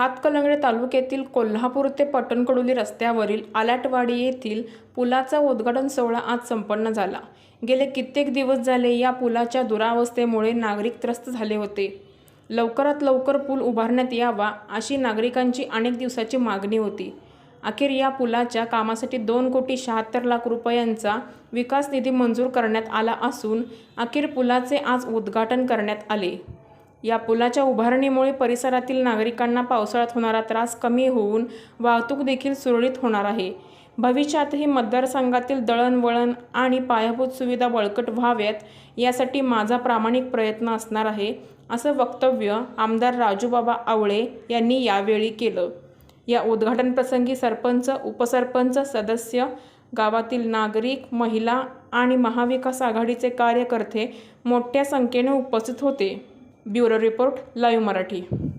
हातकलंगडे तालुक्यातील कोल्हापूर ते पट्टणकडोली रस्त्यावरील आलाटवाडी येथील पुलाचा उद्घाटन सोहळा आज संपन्न झाला. गेले कित्येक दिवस झाले या पुलाच्या दुरावस्थेमुळे नागरिक त्रस्त झाले होते. लवकरात लवकर पूल उभारण्यात यावा अशी नागरिकांची अनेक दिवसाची मागणी होती. अखेर या पुलाच्या कामासाठी दोन कोटी शहात्तर लाख रुपयांचा विकास निधी मंजूर करण्यात आला असून अखेर पुलाचे आज उद्घाटन करण्यात आले. या पुलाच्या उभारणीमुळे परिसरातील नागरिकांना पावसाळ्यात होणारा त्रास कमी होऊन वाहतूक देखील सुरळीत होणार आहे. भविष्यातही मतदारसंघातील दळणवळण आणि पायाभूत सुविधा बळकट व्हाव्यात यासाठी माझा प्रामाणिक प्रयत्न असणार आहे असं वक्तव्य आमदार राजूबाबा आवळे यांनी यावेळी केलं. या उद्घाटनप्रसंगी सरपंच उपसरपंच सदस्य गावातील नागरिक महिला आणि महाविकास आघाडीचे कार्यकर्ते मोठ्या संख्येने उपस्थित होते. Bureau report live Marathi.